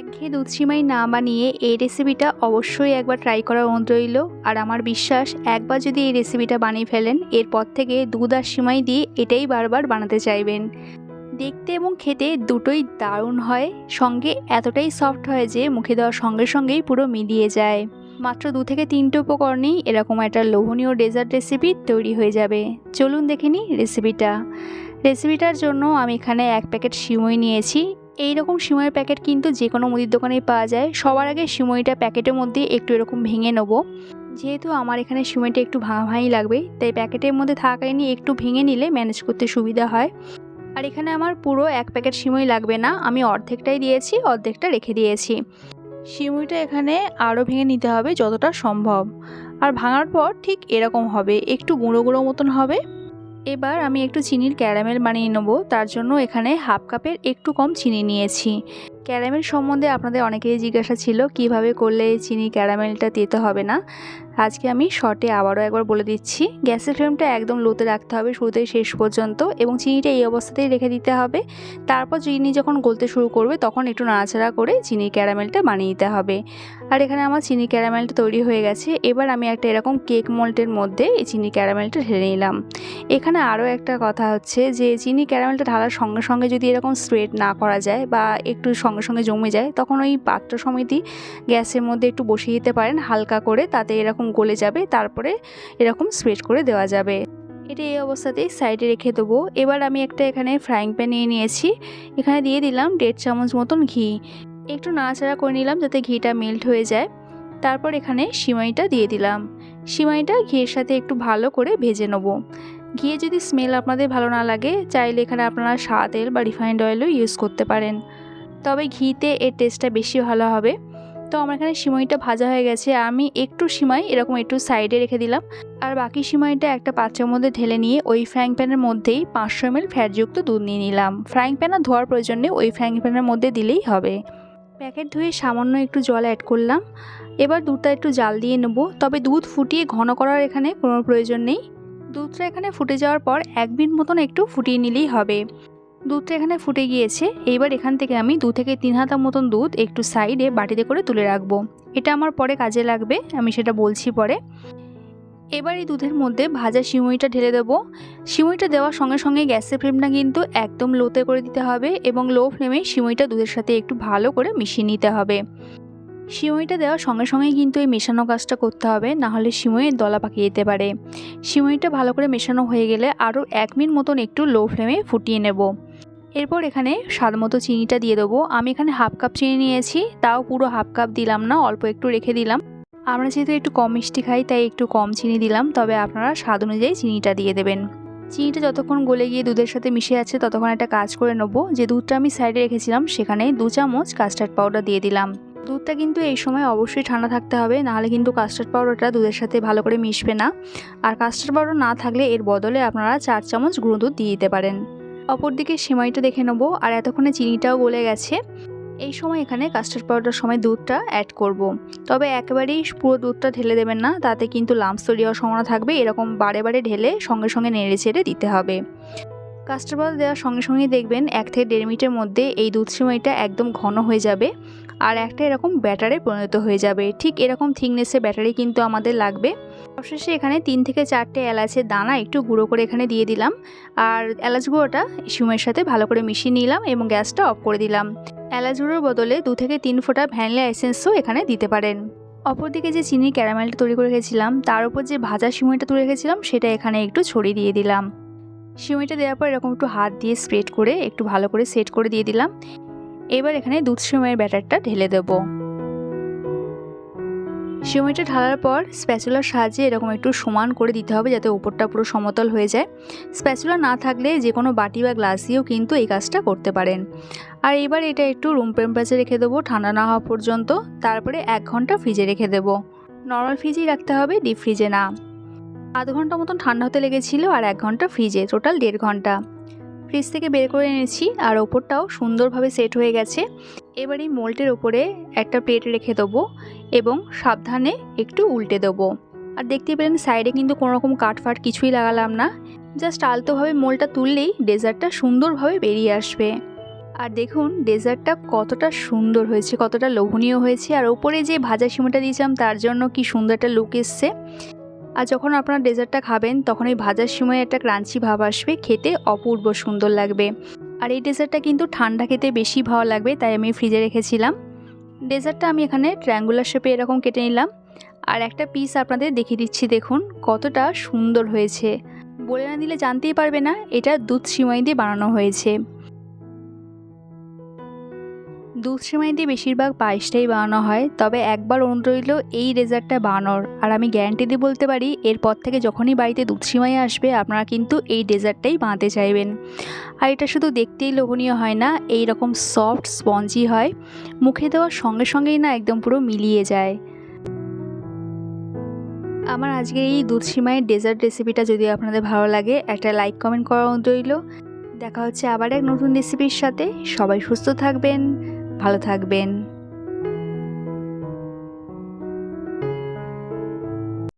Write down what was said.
একঘেয়ে দুধ সিমাই না বানিয়ে এই রেসিপিটা অবশ্যই একবার ট্রাই করার অনুরোধ রইল। আর আমার বিশ্বাস, একবার যদি এই রেসিপিটা বানিয়ে ফেলেন, এরপর থেকে দুধ আর সিমাই দিয়ে এটাই বারবার বানাতে চাইবেন। দেখতে এবং খেতে দুটোই দারুণ হয়, সঙ্গে এতটাই সফট হয় যে মুখে দেওয়ার সঙ্গে সঙ্গেই পুরো মিলিয়ে যায়। মাত্র দু থেকে তিনটে উপকরণেই এরকম একটা লোভনীয় ডেজার্ট রেসিপি তৈরি হয়ে যাবে। চলুন দেখে নিই রেসিপিটা রেসিপিটার জন্য আমি এখানে এক প্যাকেট সিমই নিয়েছি। এই রকম সিমইয়ের প্যাকেট কিন্তু যে কোনো মুদির দোকানেই পাওয়া যায়। সবার আগে সিমইটা প্যাকেটের মধ্যে একটু এরকম ভেঙে নেব। যেহেতু আমার এখানে সিমইটা একটু ভাঙা ভাঙি লাগবে, তাই প্যাকেটের মধ্যে থাকায়নি, একটু ভেঙে নিলে ম্যানেজ করতে সুবিধা হয়। আর এখানে আমার পুরো এক প্যাকেট সিমই লাগবে না, আমি অর্ধেকটাই দিয়েছি, অর্ধেকটা রেখে দিয়েছি। সিমুইটা এখানে আরও ভেঙে নিতে হবে যতটা সম্ভব। আর ভাঙার পর ঠিক এরকম হবে, একটু গুঁড়ো গুঁড়ো মতন হবে। এবার আমি একটু চিনির ক্যারামেল বানিয়ে নেব, তার জন্য এখানে হাফ কাপের একটু কম চিনি নিয়েছি। ক্যারামেল সম্বন্ধে আপনাদের অনেকেই জিজ্ঞাসা ছিল, কীভাবে করলে চিনি ক্যারামেলটা দিতে হবে না? আজকে আমি শর্টে আবারও একবার বলে দিচ্ছি, গ্যাসের ফ্লেমটা একদম লোতে রাখতে হবে শুরুতেই শেষ পর্যন্ত এবং চিনিটা এই অবস্থাতেই রেখে দিতে হবে। তারপর চিনি যখন গলতে শুরু করবে তখন একটু নাড়াচাড়া করে চিনির ক্যারামেলটা বানিয়ে দিতে হবে। আর এখানে আমার চিনি ক্যারামেলটা তৈরি হয়ে গেছে, এবার আমি একটা এরকম কেক মোল্টের মধ্যে এই চিনি ক্যারামেলটা ঢেলে নিলাম। এখানে আরও একটা কথা হচ্ছে যে, চিনি ক্যারামেলটা ঢালার সঙ্গে সঙ্গে যদি এরকম স্প্রেড না করা যায় বা একটু সঙ্গে সঙ্গে সঙ্গে জমে যায়, তখন ওই পাত্র সমিতি গ্যাসের মধ্যে একটু বসিয়ে দিতে পারেন, হালকা করে, তাতে এরকম গলে যাবে, তারপরে এরকম স্প্রেড করে দেওয়া যাবে। এটা এই অবস্থাতেই সাইডে রেখে দেবো। এবার আমি একটা এখানে ফ্রাইং প্যান নিয়ে নিয়েছি। এখানে দিয়ে দিলাম দেড় চামচ মতন ঘি। একটু নাড়াচাড়া করে নিলাম যাতে ঘিটা মেল্ট হয়ে যায়। তারপর এখানে সিমাইটা দিয়ে দিলাম। সিমাইটা ঘিয়ের সাথে একটু ভালো করে ভেজে নেব। ঘিয়ে যদি স্মেল আপনাদের ভালো না লাগে, চাইলে এখানে আপনারা সাদা তেল বা রিফাইন্ড অয়েলও ইউজ করতে পারেন। তবে ঘিতে এর টেস্টটা বেশি ভালো হবে। তো আমার এখানে সিমাইটা ভাজা হয়ে গেছে। আমি একটু সিমাই, এরকম একটু সাইডে রেখে দিলাম। আর বাকি সিমাইটা একটা পাত্রের মধ্যে ঢেলে নিয়ে ওই ফ্রাইং প্যানের মধ্যেই পাঁচশো এমএল ফ্যাটযুক্ত দুধ নিয়ে নিলাম। ফ্রাইং প্যান আর ধোয়ার প্রয়োজন নেই, ওই ফ্রাইং প্যানের মধ্যে দিলেই হবে। প্যাকেট ধুয়ে সামান্য একটু জল অ্যাড করলাম। এবার দুধটা একটু জাল দিয়ে নেব। তবে দুধ ফুটিয়ে ঘন করার এখানে কোনো প্রয়োজন নেই। দুধটা এখানে ফুটে যাওয়ার পর এক মিনিট মতন একটু ফুটিয়ে নিলেই হবে। দুধটা এখানে ফুটে গিয়েছে। এইবার এখান থেকে আমি দু থেকে তিন হাতা মতন দুধ একটু সাইডে বাটিতে করে তুলে রাখব। এটা আমার পরে কাজে লাগবে, আমি সেটা বলছি পরে। এবার এই দুধের মধ্যে ভাজা সিমুইটা ঢেলে দেবো। সিমুইটা দেওয়ার সঙ্গে সঙ্গে গ্যাসের ফ্লেমটা কিন্তু একদম লোতে করে দিতে হবে এবং লো ফ্লেমে সিমুইটা দুধের সাথে একটু ভালো করে মিশিয়ে নিতে হবে। সিমইটা দেওয়ার সঙ্গে সঙ্গে কিন্তু এই মেশানো কাজটা করতে হবে, নাহলে সিমইয়ের দলা পাকিয়ে যেতে পারে। সিমইটা ভালো করে মেশানো হয়ে গেলে আরও এক মিনিট মতন একটু লো ফ্লেমে ফুটিয়ে নেব। এরপর এখানে স্বাদ মতো চিনিটা দিয়ে দেবো। আমি এখানে হাফ কাপ চিনি নিয়েছি, তাও পুরো হাফ কাপ দিলাম না, অল্প একটু রেখে দিলাম। আমরা যেহেতু একটু কম মিষ্টি খাই, তাই একটু কম চিনি দিলাম, তবে আপনারা স্বাদ অনুযায়ী চিনিটা দিয়ে দেবেন। চিনিটা যতক্ষণ গলে গিয়ে দুধের সাথে মিশে আছে, ততক্ষণ একটা কাজ করে নেব। যে দুধটা আমি সাইডে রেখেছিলাম, সেখানে দু চামচ কাস্টার্ড পাউডার দিয়ে দিলাম। দুধটা কিন্তু এই সময় অবশ্যই ঠান্ডা থাকতে হবে, নাহলে কিন্তু কাস্টার্ড পাউডারটা দুধের সাথে ভালো করে মিশবে না। আর কাস্টার্ড পাউডার না থাকলে এর বদলে আপনারা চার চামচ গুঁড়ো দুধ দিয়ে দিতে পারেন। অপরদিকে সেমাইটা দেখে নেব, আর এতক্ষণে চিনিটাও গলে গেছে। এই সময় এখানে কাস্টার্ড পাউডার সময় দুধটা অ্যাড করব। তবে একেবারেই পুরো দুধটা ঢেলে দেবেন না, তাতে কিন্তু লাম্পস তৈরি হওয়ার সম্ভাবনা থাকবে, এরকম বারে বারে ঢেলে সঙ্গে সঙ্গে নেড়ে ছেড়ে দিতে হবে। কাস্টার্ড পাউডার দেওয়ার সঙ্গে সঙ্গেই দেখবেন এক থেকে দেড় মিনিটের মধ্যে এই দুধ সিমাইটা একদম ঘন হয়ে যাবে। আর একটা এরকম ব্যাটারে পরিণত হয়ে যাবে। ঠিক এরকম থিকনেসের ব্যাটারি কিন্তু আমাদের লাগবে। অবশেষে এখানে তিন থেকে চারটে এলাচের দানা একটু গুঁড়ো করে এখানে দিয়ে দিলাম। আর এলাচ গুঁড়োটা সিমের সাথে ভালো করে মিশিয়ে নিলাম এবং গ্যাসটা অফ করে দিলাম। এলাচ গুঁড়োর বদলে দু থেকে তিন ফোঁটা ভ্যানিলা এসেন্সও এখানে দিতে পারেন। অপরদিকে যে চিনির ক্যারামেলটা তৈরি করে রেখেছিলাম, তার উপর যে ভাজা সিমইটা তুলে রেখেছিলাম, সেটা এখানে একটু ছড়িয়ে দিয়ে দিলাম। সিমইটা দেওয়ার পর এরকম একটু হাত দিয়ে স্প্রেড করে একটু ভালো করে সেট করে দিয়ে দিলাম। এবার এখানে দুধ সিমাইয়ের ব্যাটারটা ঢেলে দেবো। সিমাইটা ঢালার পর স্প্যাচুলার সাহায্যে এরকম একটু সমান করে দিতে হবে যাতে ওপরটা পুরো সমতল হয়ে যায়। স্প্যাচুলা না থাকলে যে কোনো বাটি বা গ্লাস দিয়েও কিন্তু এই কাজটা করতে পারেন। আর এবার এটা একটু রুম টেম্পারেচারে রেখে দেবো ঠান্ডা না হওয়া পর্যন্ত। তারপরে এক ঘণ্টা ফ্রিজে রেখে দেবো। নর্মাল ফ্রিজেই রাখতে হবে, ডিপ ফ্রিজে না। আধ ঘণ্টা মতন ঠান্ডা হতে লেগেছিলো আর এক ঘণ্টা ফ্রিজে, টোটাল দেড় ঘণ্টা। ফ্রিজ থেকে বের করে এনেছি আর ওপরটাও সুন্দরভাবে সেট হয়ে গেছে। এবার এই মোল্টের ওপরে একটা প্লেট রেখে দেবো এবং সাবধানে একটু উল্টে দেবো। আর দেখতে পেলেন সাইডে কিন্তু কোনো রকম কাঠফাট কিছুই লাগালাম না। জাস্ট আলতোভাবে মোলটা তুললেই ডেজার্টটা সুন্দরভাবে বেরিয়ে আসবে। আর দেখুন, ডেজার্টটা কতটা সুন্দর হয়েছে, কতটা লোভনীয় হয়েছে। আর ওপরে যে ভাজা সিমটা দিয়েছিলাম, তার জন্য কি সুন্দর একটা লুক এসছে। আর যখন আপনারা ডেজার্টটা খাবেন, তখন এই ভাজার সময় একটা ক্রাঞ্চি ভাব আসবে, খেতে অপূর্ব সুন্দর লাগবে। আর এই ডেজার্টটা কিন্তু ঠান্ডা খেতে বেশি ভালো লাগবে, তাই আমি ফ্রিজে রেখেছিলাম। ডেজার্টটা আমি এখানে ট্রায়াঙ্গুলার শেপে এরকম কেটে নিলাম। আর একটা পিস আপনাদের দেখিয়ে দিচ্ছি, দেখুন, কতটা সুন্দর হয়েছে। বলে না দিলে জানতেই পারবে না, এটা দুধ সিমাই দিয়ে বানানো হয়েছে। দুধ সিমাই দিয়ে বেশিরভাগ পায়েসটাই বানানো হয়, তবে একবার অনুরোধ রইল, এই ডেজার্টটা বানানোর। আর আমি গ্যারান্টি দিয়ে বলতে পারি, এরপর থেকে যখনই বাড়িতে দুধ সিমাই আসবে, আপনারা কিন্তু এই ডেজার্টটাই বানাতে চাইবেন। আর এটা শুধু দেখতেই লোভনীয় হয় না এই রকম সফট, স্পঞ্জি হয়, মুখে দেওয়ার সঙ্গে সঙ্গেই না একদম পুরো মিলিয়ে যায়। আমার আজকে এই দুধ সিমাইয়ের ডেজার্ট রেসিপিটা যদি আপনাদের ভালো লাগে, একটা লাইক, কমেন্ট করা রইল। দেখা হচ্ছে আবার এক নতুন রেসিপির সাথে। সবাই সুস্থ থাকবেন। ভালো থাকবেন।